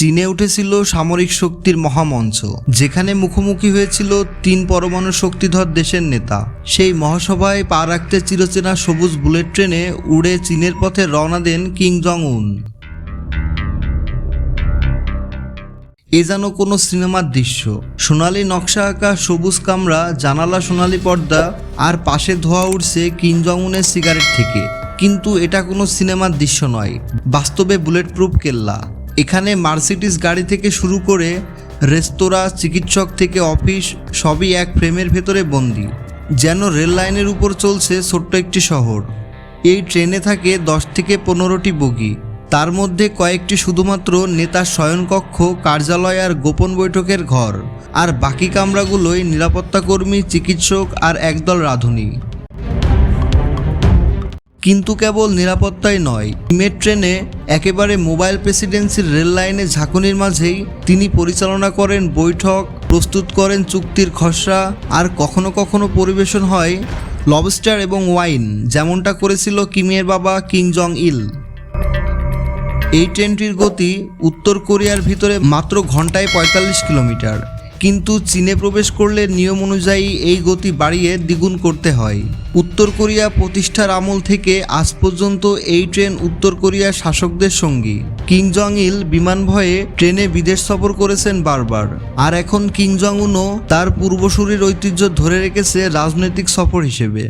চীনে উঠেছিল সামরিক শক্তির মহামঞ্চ, যেখানে মুখোমুখি হয়েছিল তিন পরমাণু শক্তিধর দেশের নেতা। সেই মহাসভায় পা রাখতে চিরচেনা সবুজ বুলেট ট্রেনে উড়ে চীনের পথে রওনা দেন কিং জং উন এ যেন কোনো সিনেমার দৃশ্য। সোনালি নকশা আঁকা সবুজ কামরা, জানালা সোনালি পর্দা, আর পাশে ধোয়া উঠছে কিং জং উনের সিগারেট থেকে। কিন্তু এটা কোনো সিনেমার দৃশ্য নয়। বাস্তবে বুলেট প্রুফ কেল্লা। এখানে মার্সিডিস গাড়ি থেকে শুরু করে রেস্তোরাঁ, চিকিৎসক থেকে অফিস, সবই এক ফ্রেমের ভেতরে বন্দি। যেন রেল লাইনের উপর চলছে ছোট্ট একটি শহর। এই ট্রেনে থাকে দশ থেকে পনেরোটি বগি। তার মধ্যে কয়েকটি শুধুমাত্র নেতার শয়নকক্ষ, কার্যালয় আর গোপন বৈঠকের ঘর। আর বাকি কামরাগুলোই নিরাপত্তাকর্মী, চিকিৎসক আর একদল রাঁধুনি। কিন্তু কেবল নিরাপত্তাই নয়, ইমের ট্রেনে একেবারে মোবাইল প্রেসিডেন্সির রেল লাইনে ঝাঁকুনির মাঝেই তিনি পরিচালনা করেন বৈঠক, প্রস্তুত করেন চুক্তির খসড়া, আর কখনো কখনো পরিবেশন হয় লবস্টার এবং ওয়াইন, যেমনটা করেছিল কিমের বাবা কিং জং ইল এই ট্রেনটির গতি উত্তর কোরিয়ার ভিতরে মাত্র ঘন্টায় পঁয়তাল্লিশ কিলোমিটার। কিন্তু চীনে প্রবেশ করলে নিয়ম অনুযায়ী এই গতি বাড়িয়ে দ্বিগুণ করতে হয়। উত্তর কোরিয়া প্রতিষ্ঠার আমল থেকে আজ পর্যন্ত এই ট্রেন উত্তর কোরিয়ার শাসকদের সঙ্গী। কিং জং ইল বিমান ভয়ে ট্রেনে বিদেশ সফর করেছেন বারবার। আর এখন কিং জং উনও তার পূর্বসূরির ঐতিহ্য ধরে রেখেছে রাজনৈতিক সফর হিসেবে।